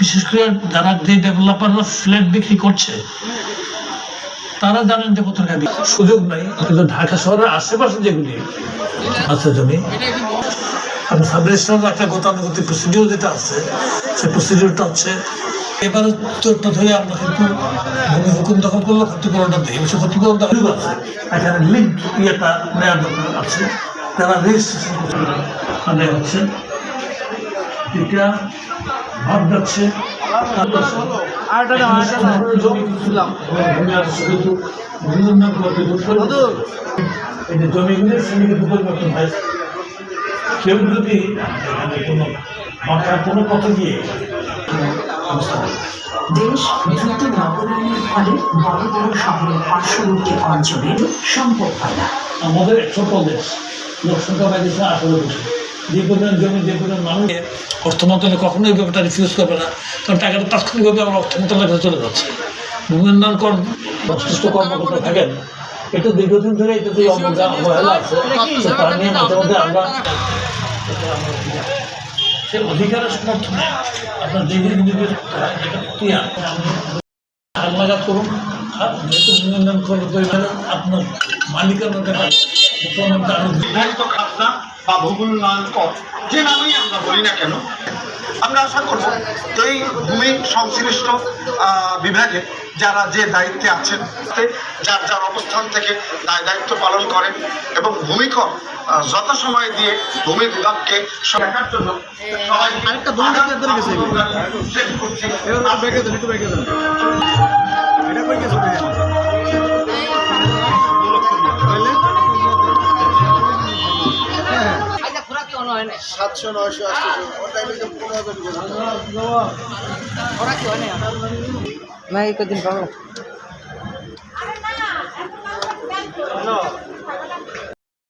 বিশেষ করে যারা যে ডেভেলপাররা ফ্ল্যাট বিক্রি করছে, তারা জানেন যে কত সুযোগ নাই, কিন্তু ঢাকা শহরের আশেপাশে যেগুলি আছে জমি আমি সাব একটা গতানুগতিক যেটা আছে, সেই হচ্ছে, এবারে তোরটা ধরে আমরা কিন্তু ভূমি হুকুম দখল করলে, ক্ষতিপূরণটা ক্ষতিপূরণটা সুযোগ আছে। এখানে লিঙ্ক ইয়েটা নেওয়ার দরকার আছে। তারা রেজিস্ট্রেশন মানে হচ্ছে। এটা ভাব যাচ্ছে। জমিগুলি পরিবর্তন কেউ যদি কোনো মাথার কোনো পথে গিয়ে। দেশ দ্রুত নগরায়নের ফলে বড় বড় শহরের পার্শ্ববর্তী অঞ্চলে সম্ভব হয় না। আমাদের একশো প্রদেশ লোকসংখ্যা বাড়িয়েছে আঠারো কোটি যে পরিমাণ জমি যে পরিমাণ মানুষ অর্থ মন্ত্রণালয় কখনোই ব্যাপারটা রিফিউজ করবে না। কারণ টাকাটা তাৎক্ষণিকভাবে আমার অর্থ মন্ত্রণালয়ের কাছে চলে যাচ্ছে। উন্নয়ন কর সংশ্লিষ্ট কর্মকর্তা থাকেন। এটা দীর্ঘদিন ধরে এটা যে অবহেলা আছে তার নিয়ে মাঝে মধ্যে আমরা সে অধিকারের সমর্থনে আপনার জিনিসগুলি এটা ক্রিয়া করুন। আর যেহেতু উন্নয়ন করতে আপনার মুখ্যমন্ত্রী আরও উন্নয়ন কর। যে নামেই আমরা বলি না কেন আমরা আশা করব এই ভূমি সংশ্লিষ্ট বিভাগে যারা যে দায়িত্বে আছেন যার যার অবস্থান থেকে দায় দায়িত্ব পালন করেন এবং ভূমিকর যথাসময়ে দিয়ে ভূমি বিভাগকে দেখার জন্য সবাই। শেষ করছি। সাতশো নয়শো আটশো পনেরো হাজার না এই কদিন পাবো